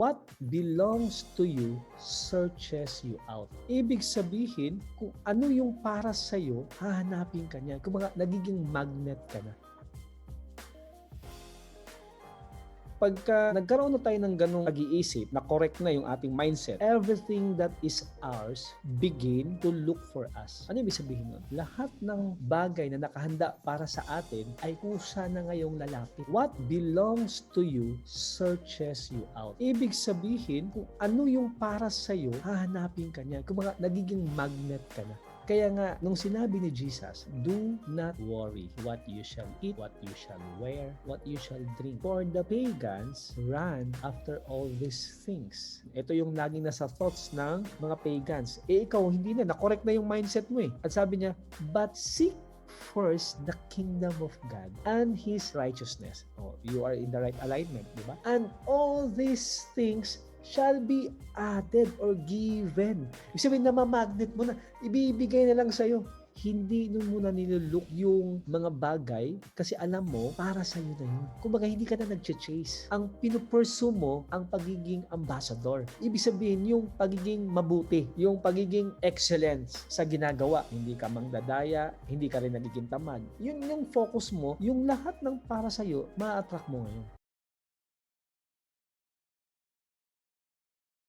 What belongs to you searches you out. Ibig sabihin, kung ano yung para sa'yo, hahanapin ka niya. Kung mga nagiging magnet ka na. Pagka nagkaroon na tayo ng ganong pag-iisip na correct na yung ating mindset, everything that is ours begin to look for us. Ano ibig sabihin nun? Lahat ng bagay na nakahanda para sa atin ay kusa na ngayong lalapit. What belongs to you searches you out. Ibig sabihin, kung ano yung para sa'yo, hahanapin ka niya. Kung mga nagiging magnet ka na. Kaya nga, nung sinabi ni Jesus, do not worry what you shall eat, what you shall wear, what you shall drink. For the pagans run after all these things. Ito yung laging nasa thoughts ng mga pagans. Eh ikaw, hindi na, na-correct na yung mindset mo eh. At sabi niya, but seek first the kingdom of God and His righteousness. Oh, you are in the right alignment, di ba? And all these things shall be added or given. Ibig sabihin na magnet mo na, ibibigay na lang sa'yo. Hindi nun muna nilook yung mga bagay kasi alam mo, para sa'yo na yun. Kumbaga, hindi ka na nag-chase. Ang pinupursue mo, ang pagiging ambassador. Ibig sabihin, yung pagiging mabuti, yung pagiging excellence sa ginagawa. Hindi ka mangdadaya, hindi ka rin nagiging tamad. Yun yung focus mo, yung lahat ng para sa'yo, ma-attract mo ngayon.